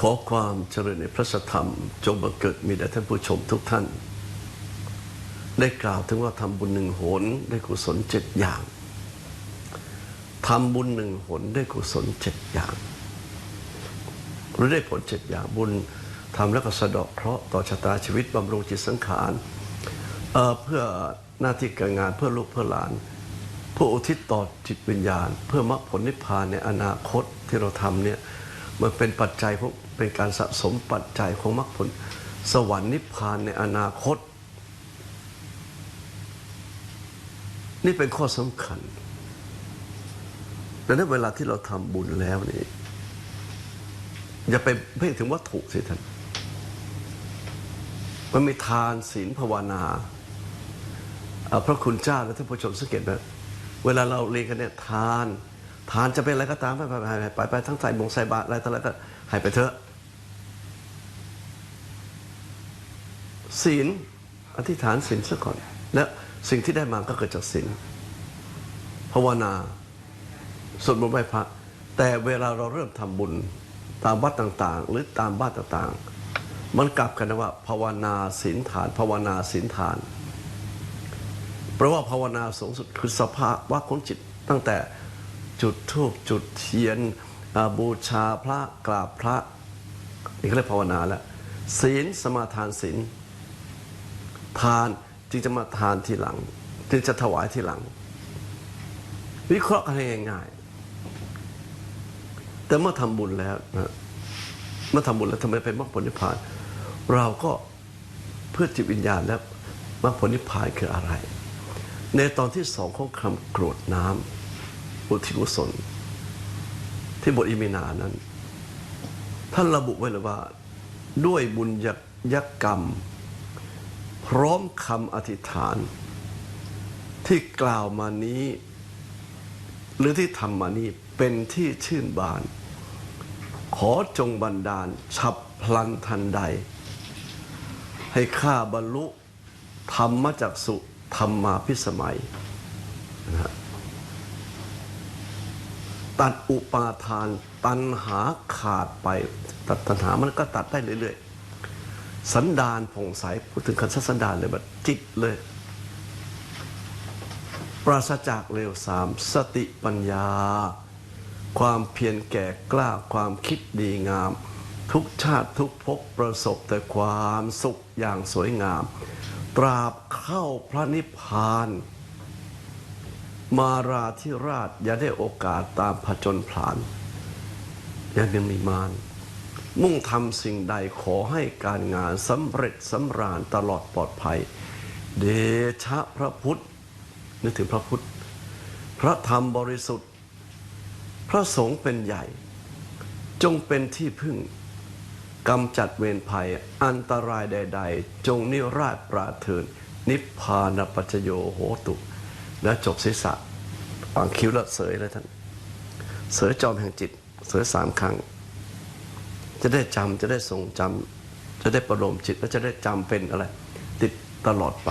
ขอความเจริญในพระสธรรม จงบังเกิดมีแด่ท่านผู้ชมทุกท่าน ได้กล่าวถึงว่าทำบุญหนึ่งหนได้กุศลเจ็ดอย่างทำบุญหนึ่งหนได้กุศลเจ็ดอย่าง หรือได้ผลเจ็ดอย่างบุญทำแล้วก็สะดาะเคราะห์ต่อชะตาชีวิตบำรุงจิตสังขารเเพื่อหน้าที่การงานเพื่อลูกเพื่อหลานเพื่ออุทิศต่อจิตวิญญาณ เพื่อมรรคผลนิพพานในอนาคตที่เราทำเนี่ยมันเป็นปัจจัยของ เป็นการสะสมปัจจัยของมรรคผล สวรรค์นิพพานในอนาคต นี่เป็นข้อสำคัญแต่ในเวลาที่เราทำบุญแล้วนี่อย่าไปเพ่งถึงวัตถุสิท่านมันมีทานศีลภาวนาอ่อพระคุณเจ้าและท่านผู้ชมสังเกตไหมเวลาเราเรียนกันเนี่ยทาน ทานจะเป็นอะไรก็ตามไปไปไปไปไปไปทั้งใส่บงใส่บาตรอะไรต่ออะก็ให้ไปเถอะ ศีลอธิษฐานศีลซะก่อน และสิ่งที่ได้มาก็เกิดจากศีลภาวนาสวดมนต์ไหว้พระแต่เวลาเราเริ่มทำบุญตามวัดต่างๆ หรือตามบ้านต่างๆ มันกลับกันนะว่าภาวนาศีลฐาน ภาวนาศีลฐาน เพราะว่าภาวนาสูงสุดคือสภาวะของจิตตั้งแต่จุดธูปจุดเทียนบูชาพระกราบพระนี่เขาเรียกภาวนาแล้วศีลสมาทานศีล ทานจึงจะมาทานทีหลังจึงจะถวายทีหลัง วิเคราะห์กันง่ายๆแต่เมื่อทำบุญแล้วนะเมื่อทำบุญแล้วทำไมเป็นมรรคผลนิพพาน เราก็เพื่อจิตวิญญาณแล้วมรรคผลนิพพานคืออะไร ในตอนที่สองของคำกรวดน้ำอุทิศกุศล ที่บทอิมินานั้น ท่านระบุไว้เลยว่า ด้วยบุญยักยักกรรม พร้อมคำอธิษฐาน ที่กล่าวมานี้ หรือที่ทำมานี้เป็นที่ชื่นบาน ขอจงบันดาลฉับพลันทันใด ให้ข้าบรรลุธรรมจักสุธรรมาพิสมัยนะตัดอุปาทานตัณหาขาดไป ตัดตัณหามันก็ตัดได้เรื่อยๆ สันดานผ่องใสพูดถึงคันสันดานเลยแบบจิตเลย ปราศจากเร็วสามสติปัญญา ความเพียรแก่กล้าความคิดดีงาม ทุกชาติทุกภพประสบแต่ความสุขอย่างสวยงาม ตราบเข้าพระนิพพาน มาราธิราชอย่าได้โอกาสตามผจญผลานยังยังมีมาน มุ่งทำสิ่งใดขอให้การงานสำเร็จสำราญตลอดปลอดภัย เดชะพระพุทธนึกถึงพระพุทธ พระธรรมบริสุทธิ์ พระสงฆ์เป็นใหญ่ จงเป็นที่พึ่งกำจัดเวรภัยอันตรายใด ๆ จงนิราชปราเทินนิพพานปัจโยโหตุ แล้วจบศีรษะวางคิ้วแล้วเสยเลยท่าน เสยจอมแห่งจิต เสยสามครั้ง จะได้จำจะได้ทรงจำจะได้ประโลมจิตและจะได้จำเป็นอะไร ติดตลอดไป